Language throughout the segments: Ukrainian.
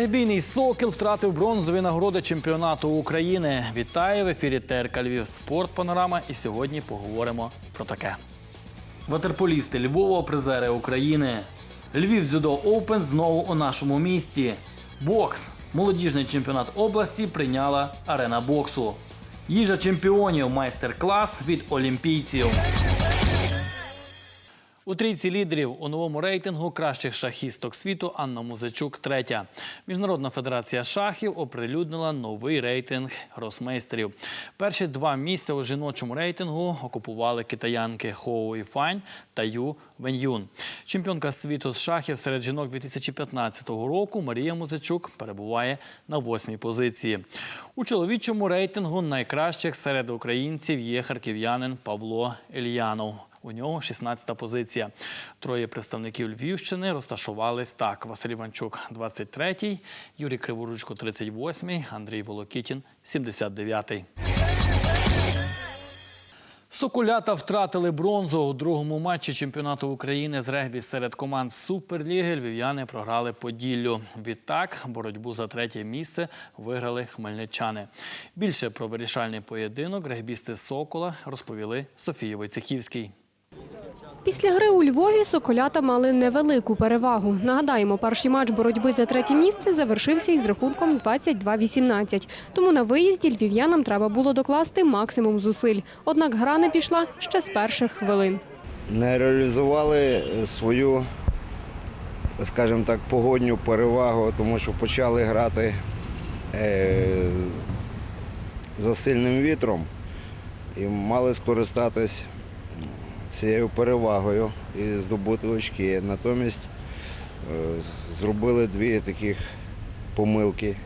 Регбійний сокіл втратив бронзові нагороди чемпіонату України. Вітаю в ефірі ТРК Львів Спорт Панорама. І сьогодні поговоримо про таке. Ватерполісти Львова, призери України. Львів Дзюдо Оупен знову у нашому місті. Бокс. Молодіжний чемпіонат області прийняла арена боксу. Їжа чемпіонів майстер-клас від олімпійців. У трійці лідерів у новому рейтингу кращих шахісток світу Анна Музичук третя. Міжнародна федерація шахів оприлюднила новий рейтинг гросмейстерів. Перші два місця у жіночому рейтингу окупували китаянки Хоу Іфань та Ю Веньюн. Чемпіонка світу з шахів серед жінок 2015 року Марія Музичук перебуває на восьмій позиції. У чоловічому рейтингу найкращих серед українців є харків'янин Павло Ільянов. У нього 16-та позиція. Троє представників Львівщини розташувались так: Василь Іванчук, 23-й, Юрій Криворучко, 38-й, Андрій Волокітін, 79-й. Соколята втратили бронзу у другому матчі чемпіонату України з регбі серед команд Суперліги. Львів'яни програли Поділлю. Відтак боротьбу за третє місце виграли хмельничани. Більше про вирішальний поєдинок регбісти Сокола розповіли Софії Войцехівській. Після гри у Львові соколята мали невелику перевагу. Нагадаємо, перший матч боротьби за третє місце завершився із рахунком 22-18. Тому на виїзді львів'янам треба було докласти максимум зусиль. Однак гра не пішла ще з перших хвилин. не реалізували свою, скажімо так, погодню перевагу, тому що почали грати е, за сильним вітром і мали скористатись цією перевагою і здобути очки. Натомість е, зробили дві таких помилки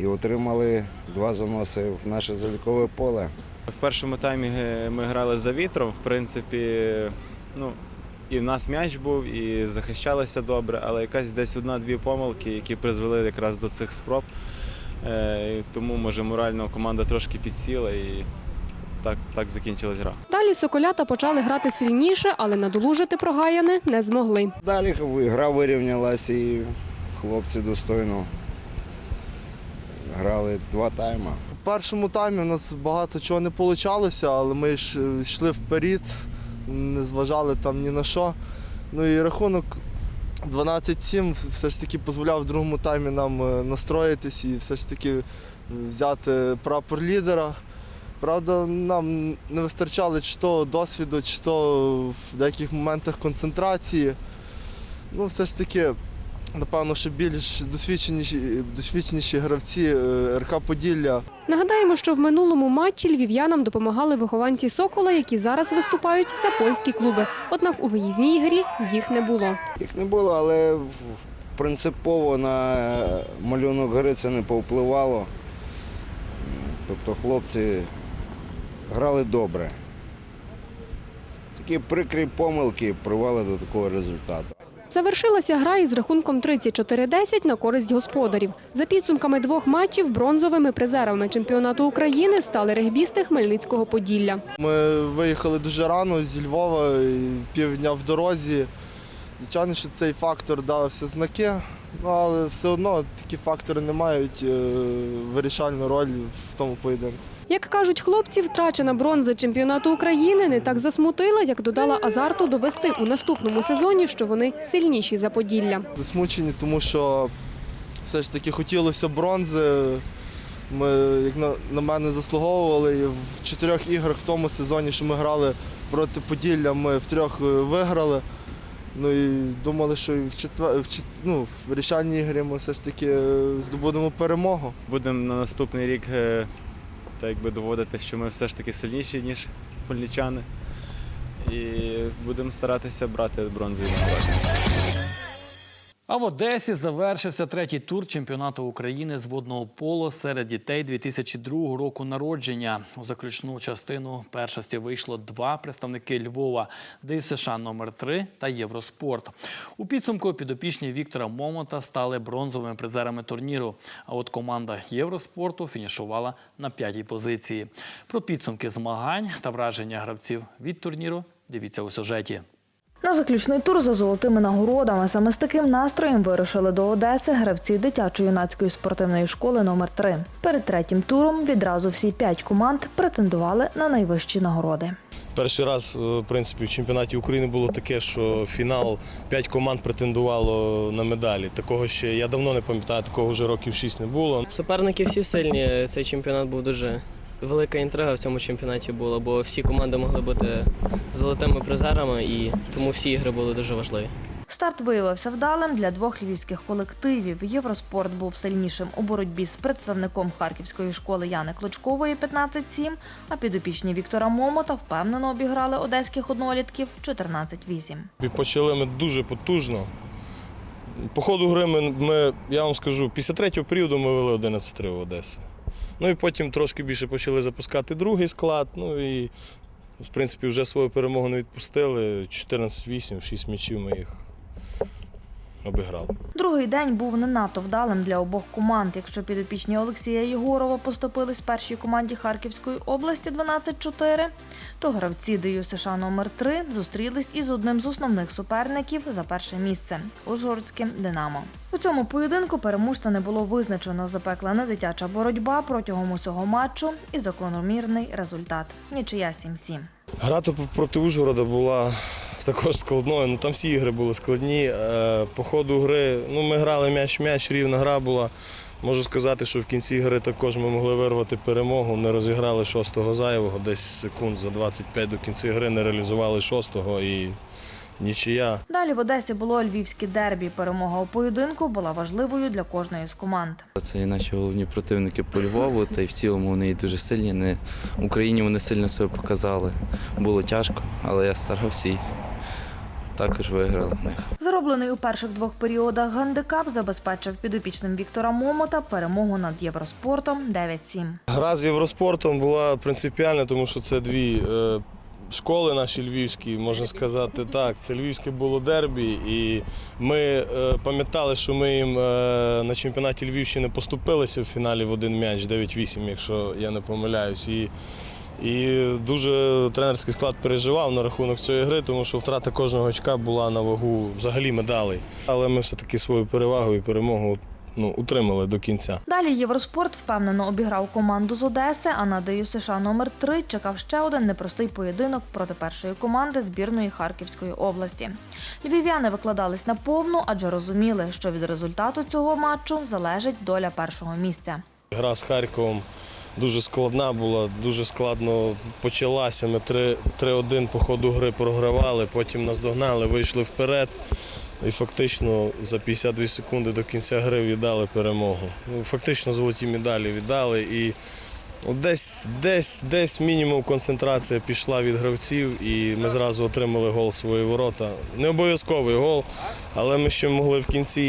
і отримали два заноси в наше залікове поле. В першому таймі е, ми грали за вітром. В принципі, ну, і в нас м'яч був, і захищалися добре, але якась десь одна-дві помилки, які призвели якраз до цих спроб. Е, Тому, може, морально команда трошки підсіла і так, так закінчилась гра. Далі соколята почали грати сильніше, але надолужити прогаяни не змогли. Далі гра вирівнялася і хлопці достойно грали два тайма. В першому таймі у нас багато чого не вийшло, але ми ж йшли вперед, не зважали там ні на що. Ну і рахунок 12-7 все ж таки дозволяв в другому таймі нам е, настроїтись і все ж таки взяти прапор лідера. Правда, нам не вистачало чи то досвіду, чи то в деяких моментах концентрації. Ну, все ж таки, напевно, що більш досвідченіші, досвідченіші гравці е, РК Поділля Нагадаємо, що в минулому матчі львів'янам допомагали вихованці Сокола, які зараз виступають за польські клуби. Однак у виїзній грі їх не було. Їх не було, але принципово на малюнок гри це не повпливало. Тобто хлопці грали добре. Такі прикрі помилки привели до такого результату. Завершилася гра із рахунком 34-10 на користь господарів. За підсумками двох матчів бронзовими призерами чемпіонату України стали регбісти Хмельницького Поділля. Ми виїхали дуже рано зі Львова, півдня в дорозі. Звичайно, що цей фактор дав все знаки, ну, але все одно такі фактори не мають е, вирішальну роль в тому поєдинку. Як кажуть хлопці, втрачена бронза чемпіонату України не так засмутила, як додала азарту довести у наступному сезоні, що вони сильніші за Поділля. Засмучені, тому що все ж таки хотілося бронзи. Ми, як на, на мене, заслуговували. І в чотирьох іграх в тому сезоні, що ми грали проти Поділля, ми в трьох е, виграли. Ну і думали, що в, четвер... в, чет... ну, в вирішальній ігрі ми все ж таки е, здобудемо перемогу. Будемо на наступний рік е, так якби доводити, що ми все ж таки сильніші, ніж хмельничани. І будемо старатися брати бронзові нагороди. А в Одесі завершився третій тур чемпіонату України з водного поло серед дітей 2002 року народження. У заключну частину першості вийшло два представники Львова ДСШ номер 3 та Євроспорт. У підсумку підопічні Віктора Момота стали бронзовими призерами турніру. А от команда Євроспорту фінішувала на п'ятій позиції. Про підсумки змагань та враження гравців від турніру дивіться у сюжеті. На заключний тур за золотими нагородами саме з таким настроєм вирушили до Одеси гравці дитячо-юнацької спортивної школи номер 3 Перед третім туром відразу всі п'ять команд претендували на найвищі нагороди. Перший раз, е, в принципі, в чемпіонаті України було таке, що фінал п'ять команд претендувало на медалі. Такого ще я давно не пам'ятаю, такого вже років шість не було. Суперники всі сильні. Цей чемпіонат був дуже велика інтрига в цьому чемпіонаті була, бо всі команди могли бути золотими призерами, і тому всі ігри були дуже важливі. Старт виявився вдалим для двох львівських колективів. Євроспорт був сильнішим у боротьбі з представником харківської школи Яни Клочкової 15-7, а підопічні Віктора Момота впевнено обіграли одеських однолітків 14-8. Почали ми дуже потужно. По ходу гри ми, ми, я вам скажу, після третього періоду ми вели 11-3 в Одесі. Ну і потім трошки більше почали запускати другий склад. Ну і, в принципі, вже свою перемогу не відпустили. 14-8, 6 м'ячів ми їх обіграли. Другий день був не надто вдалим для обох команд. Якщо підопічні Олексія Єгорова поступились першій команді Харківської області 12-4, то гравці ДЮ США номер 3 зустрілись із одним з основних суперників за перше місце Ужгородським Динамо. У цьому поєдинку переможця не було визначено. Запекла недитяча боротьба протягом усього матчу і закономірний результат. Нічия 7-7. Грати проти Ужгорода була також складною. Ну там всі ігри були складні. Е, По ходу гри ну, ми грали м'яч-м'яч, рівна гра була. Можу сказати, що в кінці гри також ми могли вирвати перемогу. Не розіграли шостого зайвого, десь секунд за 25 до кінця гри не реалізували шостого і нічия. Далі в Одесі було львівське дербі. Перемога у поєдинку була важливою для кожної з команд. Це і наші головні противники по Львову, та й в цілому вони і дуже сильні. Не, в Україні вони сильно себе показали. Було тяжко, але я старався також виграли в них. Зароблений у перших двох періодах гандикап забезпечив підопічним Віктора Момота перемогу над Євроспортом 9-7. Гра з Євроспортом була принципіальна, тому що це дві е, школи наші львівські, можна сказати так. Це львівське було дербі, і ми е, пам'ятали, що ми їм е, на чемпіонаті Львівщини поступилися в фіналі в один м'яч 9-8, якщо я не помиляюсь. І, і дуже тренерський склад переживав на рахунок цієї гри, тому що втрата кожного очка була на вагу взагалі медалей. Але ми все-таки свою перевагу і перемогу ну, утримали до кінця. Далі Євроспорт впевнено обіграв команду з Одеси, а на ДЮ США номер 3 чекав ще один непростий поєдинок проти першої команди збірної Харківської області. Львів'яни викладались на повну, адже розуміли, що від результату цього матчу залежить доля першого місця. Гра з Харковом дуже складна була, дуже складно почалася. Ми 3 3-1 по ходу гри програвали, потім нас догнали, вийшли вперед. І фактично за 52 секунди до кінця гри віддали перемогу. Ну, Фактично золоті медалі віддали. І десь, десь, десь мінімум концентрація пішла від гравців, і ми зразу отримали гол свої ворота. Не обов'язковий гол, але ми ще могли в кінці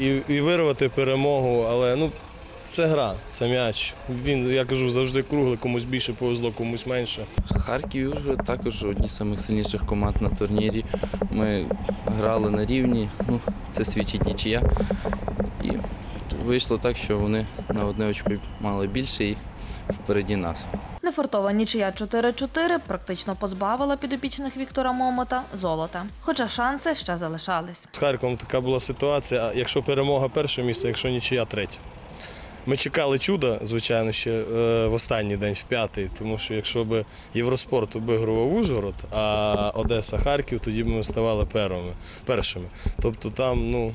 і, і вирвати перемогу. Але ну, це гра, це м'яч. Він, я кажу, завжди круглий, комусь більше повезло, комусь менше. Харків і Ужгород також одні з найсильніших команд на турнірі. Ми грали на рівні, ну, це свідчить нічия. І вийшло так, що вони на одне очко мали більше і впереді нас. Нефортова нічия 4-4 практично позбавила підопічних Віктора Момота золота. Хоча шанси ще залишались. З Харковом така була ситуація. Якщо перемога перше місце, якщо нічия третє. Ми чекали чуда, звичайно, ще е, в останній день, в п'ятий, тому що якщо б Євроспорт обігрував Ужгород, а Одеса Харків, тоді б ми ставали першими. Тобто там, ну,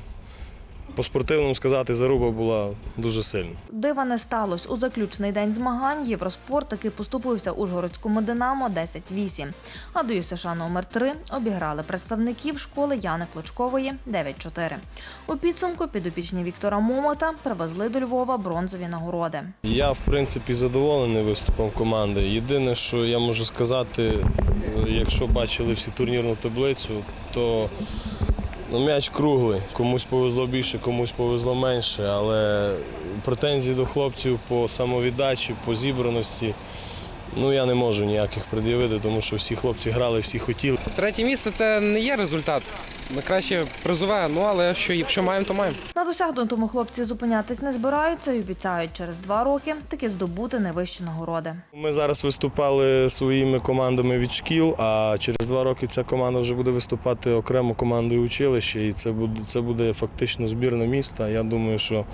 по спортивному сказати, заруба була дуже сильна. Дива не сталося. У заключний день змагань Євроспорт таки поступився Ужгородському Динамо 10-8. А до США номер 3 обіграли представників школи Яни Клочкової 9-4. У підсумку підопічні Віктора Момота привезли до Львова бронзові нагороди. Я, в принципі, задоволений виступом команди. Єдине, що я можу сказати, е, якщо бачили всі турнірну таблицю, то ну, м'яч круглий. Комусь повезло більше, комусь повезло менше. Але претензії до хлопців по самовіддачі, по зібраності Ну я не можу ніяких пред'явити, тому що всі хлопці грали, всі хотіли. Третє місце це не є результат. Краще призове, ну але що, якщо маємо, то маємо. На досягнутому хлопці зупинятись не збираються і обіцяють через два роки таки здобути найвищі нагороди. Ми зараз виступали своїми командами від шкіл, а через два роки ця команда вже буде виступати окремо командою училища, і це буде, це буде фактично збірна міста. Я думаю, що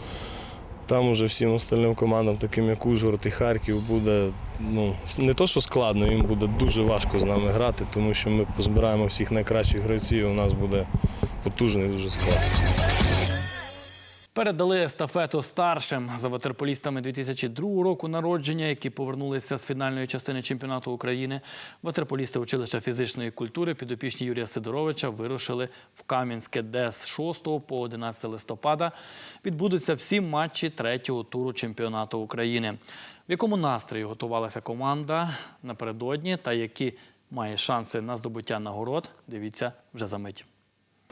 там уже всім остальним командам, таким як Ужгород і Харків, буде ну, не то, що складно, їм буде дуже важко з нами грати, тому що ми позбираємо всіх найкращих гравців, і у нас буде потужний дуже склад. Передали естафету старшим за ватерполістами 2002 року народження, які повернулися з фінальної частини чемпіонату України. Ватерполісти училища фізичної культури підопічні Юрія Сидоровича вирушили в Кам'янське, де з 6 по 11 листопада відбудуться всі матчі третього туру чемпіонату України. В якому настрої готувалася команда напередодні та які має шанси на здобуття нагород, дивіться вже за мить.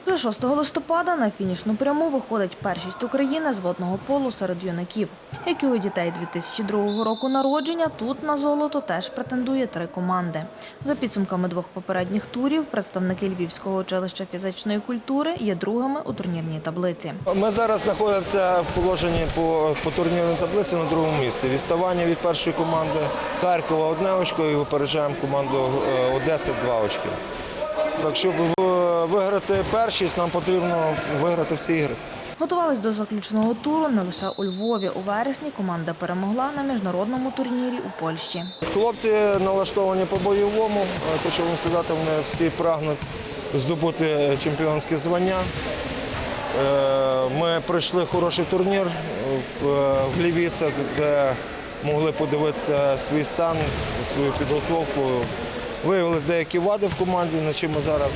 Вже 6 листопада на фінішну пряму виходить першість України з водного полу серед юнаків. Як і у дітей 2002 року народження, тут на золото теж претендує три команди. За підсумками двох попередніх турів, представники Львівського училища фізичної культури є другими у турнірній таблиці. Ми зараз знаходимося в положенні по, по турнірній таблиці на другому місці. Відставання від першої команди Харкова одне очко і випереджаємо команду е, Одеси два очки. Так, щоб виграти першість, нам потрібно виграти всі ігри. Готувались до заключного туру не лише у Львові. У вересні команда перемогла на міжнародному турнірі у Польщі. Хлопці налаштовані по-бойовому. Е, Хочу вам сказати, вони всі прагнуть здобути чемпіонське звання. Е, Ми пройшли хороший турнір е, в Лівіцях, де могли подивитися свій стан, свою підготовку. Виявились деякі вади в команді, над чим ми зараз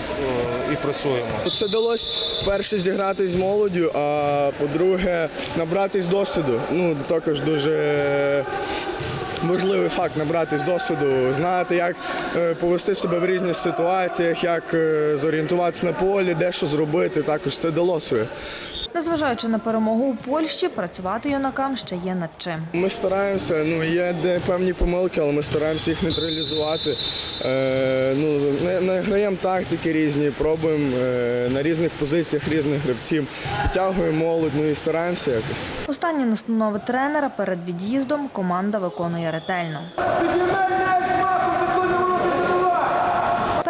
і працюємо. Це вдалося перше зіграти з молоддю, а по-друге, набратись досвіду. Ну, також дуже важливий факт набратись досвіду, знати, як е, повести себе в різних ситуаціях, як е, зорієнтуватися на полі, де що зробити. Також це дало своє. Незважаючи на перемогу у Польщі, працювати юнакам ще є над чим. Ми стараємося, ну є де певні помилки, але ми стараємося їх нейтралізувати. Е, ну, не, не граємо тактики різні, пробуємо е, на різних позиціях різних гравців, підтягуємо молодь, ну і стараємося якось. Останні настанови тренера перед від'їздом команда виконує ретельно.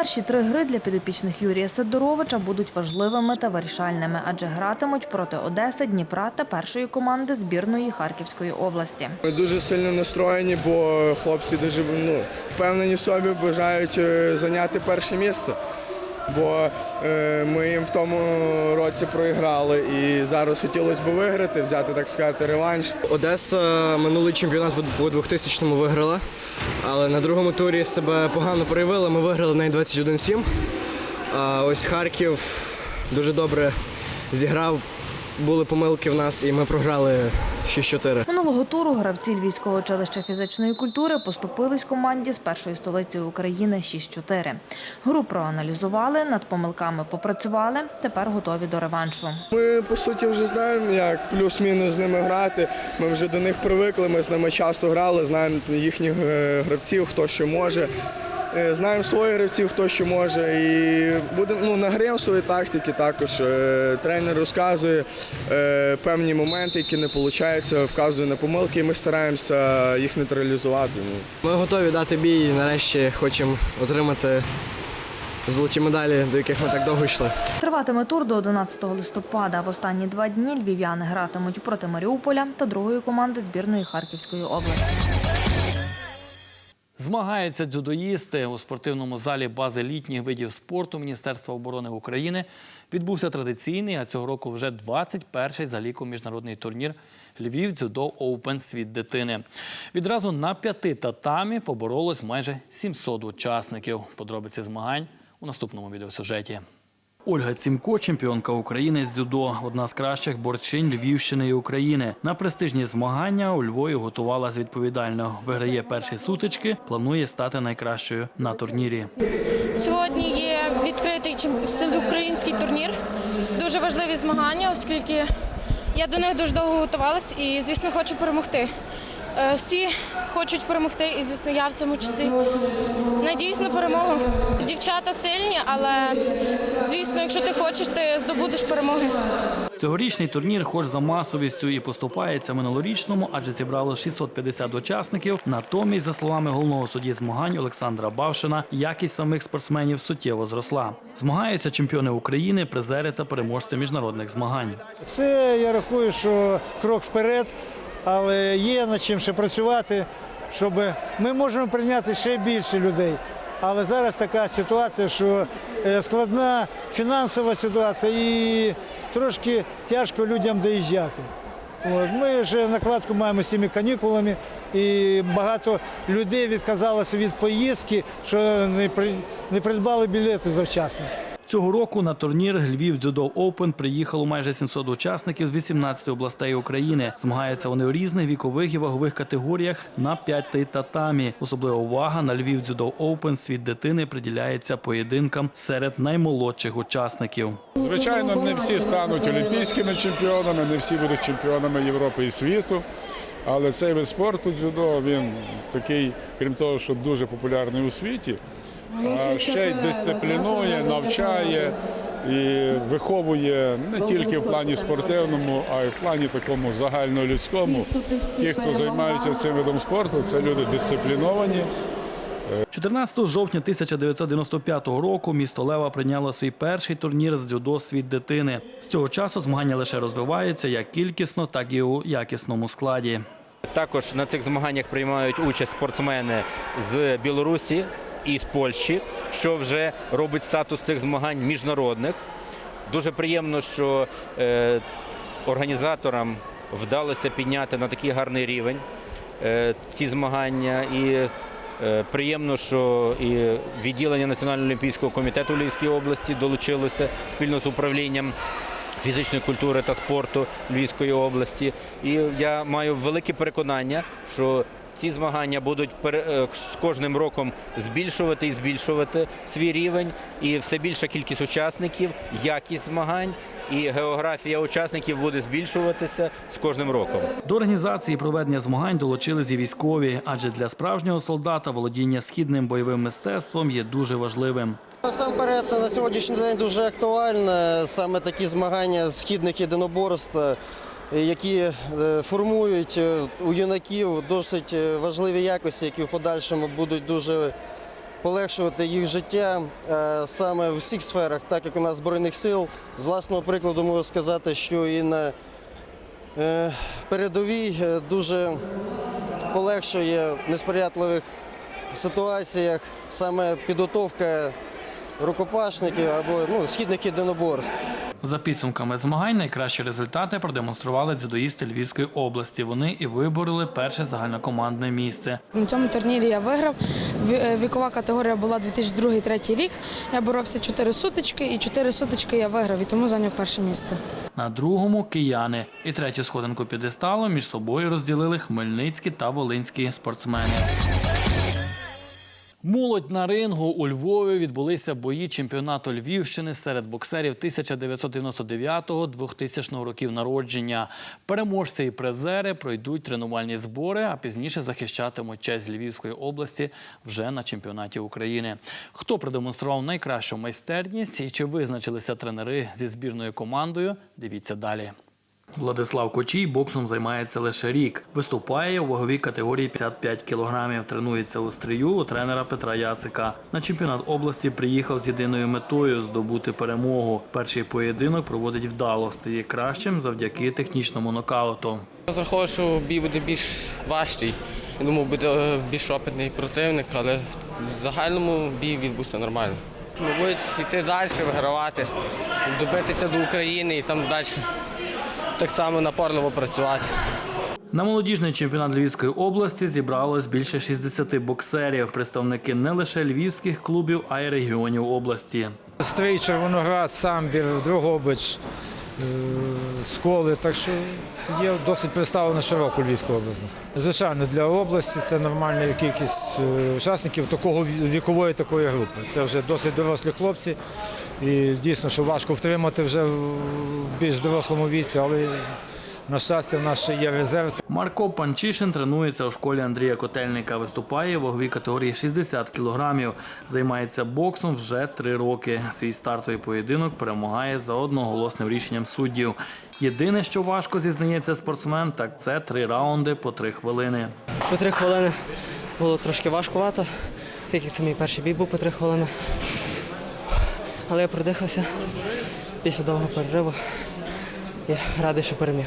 Перші три гри для підопічних Юрія Сидоровича будуть важливими та вирішальними, адже гратимуть проти Одеси, Дніпра та першої команди збірної Харківської області. Ми дуже сильно настроєні, бо хлопці дуже ну, впевнені собі, бажають е, зайняти перше місце. Бо е, ми їм в тому році проіграли і зараз хотілося б виграти, взяти, так сказати, реванш. Одеса минулий чемпіонат у 2000-му виграла, але на другому турі себе погано проявила. Ми виграли на 21-7. А ось Харків дуже добре зіграв. Були помилки в нас, і ми програли 6-4. Минулого туру гравці Львівського училища фізичної культури поступились команді з першої столиці України 6-4. Гру проаналізували, над помилками попрацювали, тепер готові до реваншу. Ми по суті вже знаємо, як плюс-мінус з ними грати. Ми вже до них привикли, ми з ними часто грали, знаємо їхніх е, гравців, хто що може. Е, Знаємо своїх гравців, хто що може. І будемо ну, награємо свої тактики також. Е, Тренер розказує е, певні моменти, які не виходять, вказує на помилки, і ми стараємося їх нейтралізувати. Ну. Ми готові дати бій і нарешті хочемо отримати золоті медалі, до яких ми так довго йшли. Триватиме тур до 11 листопада. В останні два дні львів'яни гратимуть проти Маріуполя та другої команди збірної Харківської області. Змагаються дзюдоїсти у спортивному залі бази літніх видів спорту Міністерства оборони України. Відбувся традиційний, а цього року вже 21-й за ліком міжнародний турнір Львів дзюдо Оупен Світ дитини. Відразу на п'яти татамі поборолось майже 700 учасників. Подробиці змагань у наступному відеосюжеті. Ольга Цімко, чемпіонка України з дзюдо, одна з кращих борчинь Львівщини і України. На престижні змагання у Львові готувалась відповідально. Виграє перші сутички, планує стати найкращою на турнірі. Сьогодні є відкритий всеукраїнський турнір. Дуже важливі змагання, оскільки я до них дуже довго готувалась і, звісно, хочу перемогти. Е, Всі хочуть перемогти, і звісно, я в цьому числі. Надіюсь на перемогу. Дівчата сильні, але звісно, якщо ти хочеш, ти здобудеш перемоги. Цьогорічний турнір, хоч за масовістю і поступається минулорічному, адже зібрало 650 учасників. Натомість, за словами головного судді змагань Олександра Бавшина, якість самих спортсменів суттєво зросла. Змагаються чемпіони України, призери та переможці міжнародних змагань. Це я рахую, що крок вперед, але є над чим ще працювати, щоб ми можемо прийняти ще більше людей. Але зараз така ситуація, що е, складна фінансова ситуація і трошки тяжко людям доїжджати. От, ми вже накладку маємо з цими канікулами, і багато людей відказалося від поїздки, що не придбали білети завчасно. Цього року на турнір Львів Дзюдо Оупен приїхало майже 700 учасників з 18 областей України. Змагаються вони у різних вікових і вагових категоріях на 5 татамі. Особлива увага на Львів Дзюдо Оупен світ дитини приділяється поєдинкам серед наймолодших учасників. Звичайно, не всі стануть олімпійськими чемпіонами, не всі будуть чемпіонами Європи і світу. Але цей вид спорту дзюдо він такий, крім того, що дуже популярний у світі, а ще й дисциплінує, навчає і виховує не тільки в плані спортивному, а й в плані такому загальнолюдському. Ті, хто займаються цим видом спорту, це люди дисципліновані, 14 жовтня 1995 року місто Лева прийняло свій перший турнір з дзюдо світ дитини. З цього часу змагання лише розвиваються як кількісно, так і у якісному складі. Також на цих змаганнях приймають участь спортсмени з Білорусі і з Польщі, що вже робить статус цих змагань міжнародних. Дуже приємно, що е, організаторам вдалося підняти на такий гарний рівень е, ці змагання. І е, приємно, що і відділення Національного олімпійського комітету в Львівській області долучилося спільно з управлінням фізичної культури та спорту Львівської області. І я маю велике переконання, що ці змагання будуть е, з кожним роком збільшувати і збільшувати свій рівень, і все більша кількість учасників, якість змагань і географія учасників буде збільшуватися з кожним роком. До організації проведення змагань долучились і військові, адже для справжнього солдата володіння східним бойовим мистецтвом є дуже важливим. Насамперед на сьогоднішній день дуже актуальне саме такі змагання східних єдиноборств, які е, формують е, у юнаків досить е, важливі якості, які в подальшому будуть дуже полегшувати їх життя е, саме в всіх сферах, так як у нас збройних сил. З власного прикладу можу сказати, що і на е, передовій е, дуже полегшує в несприятливих ситуаціях саме підготовка рукопашників або ну, східних єдиноборств. За підсумками змагань найкращі результати продемонстрували дзюдоїсти Львівської області. Вони і вибороли перше загальнокомандне місце. На цьому турнірі я виграв. Е, Вікова категорія була 2002-2003 рік. Я боровся 4 сутички, і 4 сутички я виграв, і тому зайняв перше місце. На другому кияни. І третю сходинку підесталу між собою розділили хмельницькі та волинські спортсмени. Молодь на рингу у Львові відбулися бої чемпіонату Львівщини серед боксерів 1999-2000 років народження. Переможці і призери пройдуть тренувальні збори, а пізніше захищатимуть честь Львівської області вже на чемпіонаті України. Хто продемонстрував найкращу майстерність і чи визначилися тренери зі збірною командою? Дивіться далі. Владислав Кочій боксом займається лише рік. Виступає у ваговій категорії 55 кілограмів. Тренується у стрію у тренера Петра Яцика. На чемпіонат області приїхав з єдиною метою здобути перемогу. Перший поєдинок проводить вдало, стає кращим завдяки технічному нокауту. Розраховував, що бій буде більш важчий. Я думав, буде е, більш опитний противник, але в загальному бій відбувся нормально. Мабуть, йти далі, вигравати, добитися до України і там далі так само напорливо працювати. На молодіжний чемпіонат Львівської області зібралось більше 60 боксерів, представники не лише львівських клубів, а й регіонів області. Стрий, Червоноград, Самбір, Дрогобич, е, Сколи. Так що є досить представлена широко Львівська область. Звичайно, для області це нормальна кількість е, учасників такого вікової такої групи. Це вже досить дорослі хлопці. І дійсно, що важко втримати вже в більш дорослому віці, але На щастя, в нас ще є резерв. Марко Панчишин тренується у школі Андрія Котельника. Виступає в ваговій категорії 60 кілограмів. Займається боксом вже три роки. Свій стартовий поєдинок перемагає за одноголосним рішенням суддів. Єдине, що важко зізнається спортсмен, так це три раунди по три хвилини. По три хвилини було трошки важкувато, так як це мій перший бій був по три хвилини. Але я продихався після довгого перериву і радий, що переміг.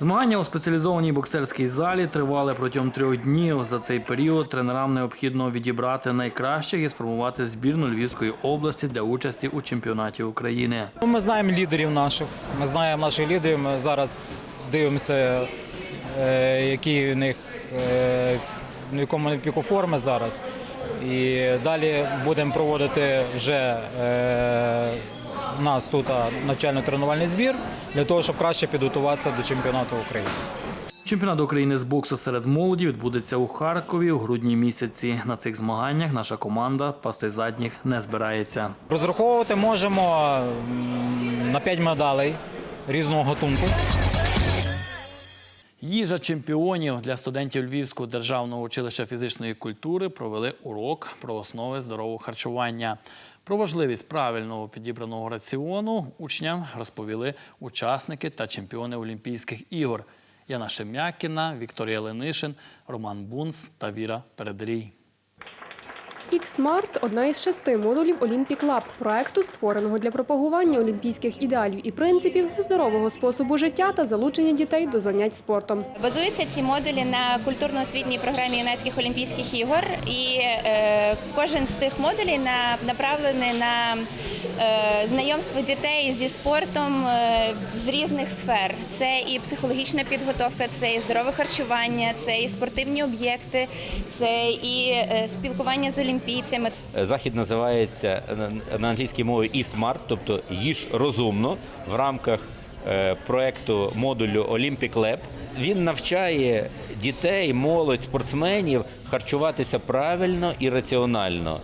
Змагання у спеціалізованій боксерській залі тривали протягом трьох днів. За цей період тренерам необхідно відібрати найкращих і сформувати збірну Львівської області для участі у чемпіонаті України. Ну, Ми знаємо лідерів наших. Ми знаємо наших лідерів. Ми зараз дивимося, е, які в них е, в якому вони піку форми зараз. І далі будемо проводити вже е, у нас тут навчально-тренувальний збір для того, щоб краще підготуватися до чемпіонату України. Чемпіонат України з боксу серед молоді відбудеться у Харкові у грудні місяці. На цих змаганнях наша команда пасти задніх не збирається. Розраховувати можемо на 5 медалей різного гатунку. Їжа чемпіонів для студентів Львівського державного училища фізичної культури провели урок про основи здорового харчування. Про важливість правильного підібраного раціону учням розповіли учасники та чемпіони Олімпійських ігор Яна Шем'якіна, Вікторія Ленишин, Роман Бунц та Віра Передрій. «Іксмарт» – одна із шести модулів Olympic Lab – проекту, створеного для пропагування олімпійських ідеалів і принципів, здорового способу життя та залучення дітей до занять спортом. Базуються ці модулі на культурно-освітній програмі юнацьких олімпійських ігор, і е, кожен з тих модулів на, направлений на е, знайомство дітей зі спортом е, з різних сфер. Це і психологічна підготовка, це і здорове харчування, це і спортивні об'єкти, це і е, спілкування з олімпійцями. Захід називається на- на англійській мові East тобто їж розумно в рамках проєкту проекту модулю Olympic Lab. Він навчає дітей, молодь, спортсменів харчуватися правильно і раціонально.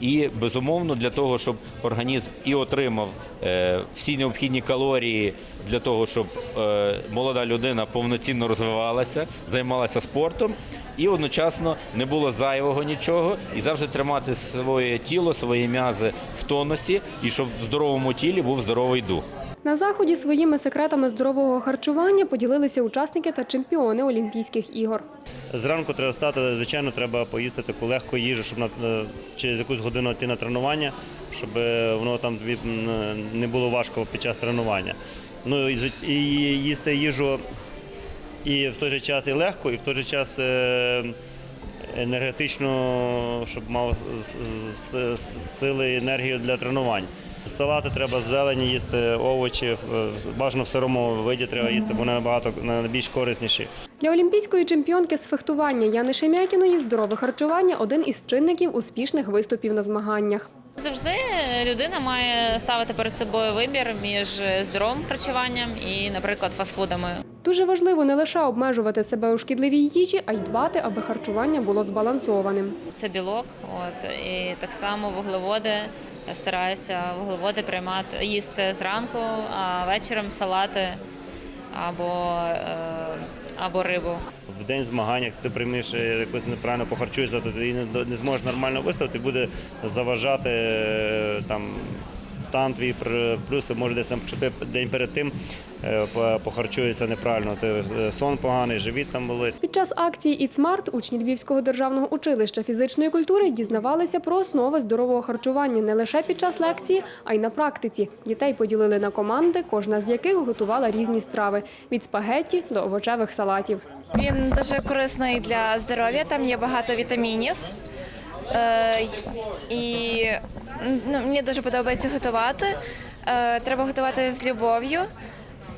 І безумовно для того, щоб організм і отримав е, всі необхідні калорії для того, щоб е, молода людина повноцінно розвивалася, займалася спортом, і одночасно не було зайвого нічого, і завжди тримати своє тіло, свої м'язи в тонусі, і щоб в здоровому тілі був здоровий дух. На заході своїми секретами здорового харчування поділилися учасники та чемпіони Олімпійських ігор. Зранку треба встати, звичайно, треба поїсти таку легку їжу, щоб на, е, через якусь годину йти на тренування, щоб е, воно там не було важко під час тренування. Ну і, їсти їжу і в той же час і легко, і в той же час е, енергетично, щоб мав сили і енергію для тренувань. Салати треба зелені їсти, овочі, е, бажано в сирому виді треба їсти, бо вони набагато найбільш корисніші. Для олімпійської чемпіонки з фехтування Яни Шем'якіної здорове харчування – один із чинників успішних виступів на змаганнях. Завжди людина має ставити перед собою вибір між здоровим харчуванням і, наприклад, фастфудами. Дуже важливо не лише обмежувати себе у шкідливій їжі, а й дбати, аби харчування було збалансованим. Це білок, от і так само вуглеводи. Я стараюся вуглеводи приймати їсти зранку, а вечором салати або, е, або рибу. в день змагань, як ти приймеш е, якось неправильно похарчуєшся, то ти не, зможеш нормально виставити, буде заважати е, там. Стан твій пр- плюс може десь там, день перед тим е, по- похарчуєшся неправильно, ти е, сон поганий, живіт там болить. Під час акції «Ітсмарт» учні Львівського державного училища фізичної культури дізнавалися про основи здорового харчування не лише під час лекції, а й на практиці. Дітей поділили на команди, кожна з яких готувала різні страви – від спагетті до овочевих салатів. Він дуже корисний для здоров'я, там є багато вітамінів. Е, і ну, мені дуже подобається готувати. Е, треба готувати з любов'ю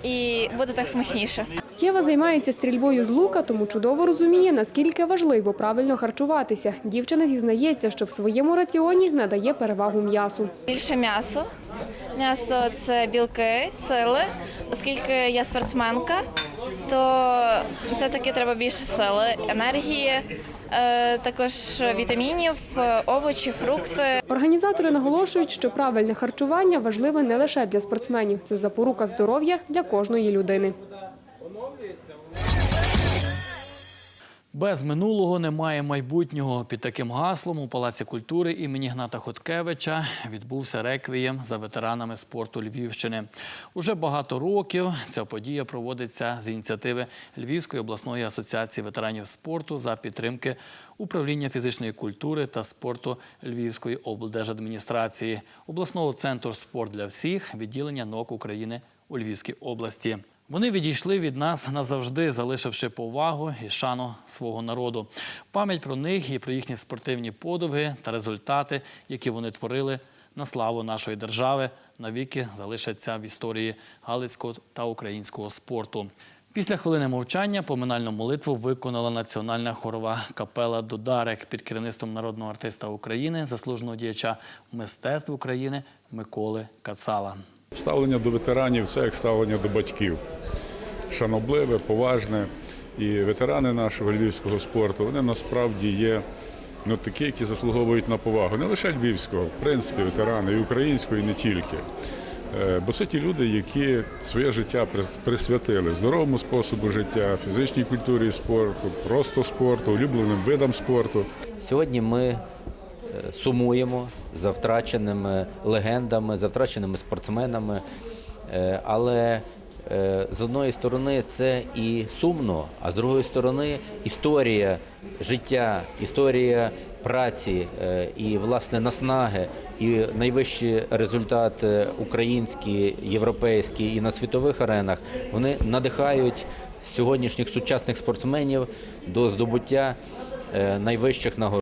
і буде так смачніше. Єва займається стрільбою з лука, тому чудово розуміє, наскільки важливо правильно харчуватися. Дівчина зізнається, що в своєму раціоні надає перевагу м'ясу. Більше м'ясо. М'ясо це білки, сили. Оскільки я спортсменка, то все-таки треба більше сили, енергії, також вітамінів, е, овочі, фрукти. Організатори наголошують, що правильне харчування важливе не лише для спортсменів. Це запорука здоров'я для кожної людини. Без минулого немає майбутнього. Під таким гаслом у Палаці культури імені Гната Хоткевича відбувся реквієм за ветеранами спорту Львівщини. Уже багато років ця подія проводиться з ініціативи Львівської обласної асоціації ветеранів спорту за підтримки управління фізичної культури та спорту Львівської облдержадміністрації, обласного центру спорт для всіх, відділення НОК України у Львівській області. Вони відійшли від нас назавжди, залишивши повагу і шану свого народу. Пам'ять про них і про їхні спортивні подвиги та результати, які вони творили на славу нашої держави, навіки залишаться в історії галицького та українського спорту. Після хвилини мовчання поминальну молитву виконала національна хорова капела Додарек під керівництвом народного артиста України, заслуженого діяча мистецтв України Миколи Кацала. Ставлення до ветеранів це як ставлення до батьків. Шанобливе, поважне. І ветерани нашого львівського спорту вони насправді є ну, такі, які заслуговують на повагу. Не лише львівського, в принципі, ветерани, і українського, і не тільки. Е, Бо це ті люди, які своє життя прис- присвятили здоровому способу життя, фізичній культурі спорту, просто спорту, улюбленим видам спорту. Сьогодні ми е, сумуємо за втраченими легендами, за втраченими спортсменами. Е, Але е, з одної сторони це і сумно, а з другої сторони історія життя, історія праці е, і власне наснаги, і найвищі результати українські, європейські і на світових аренах вони надихають сьогоднішніх сучасних спортсменів до здобуття найвищих нагород.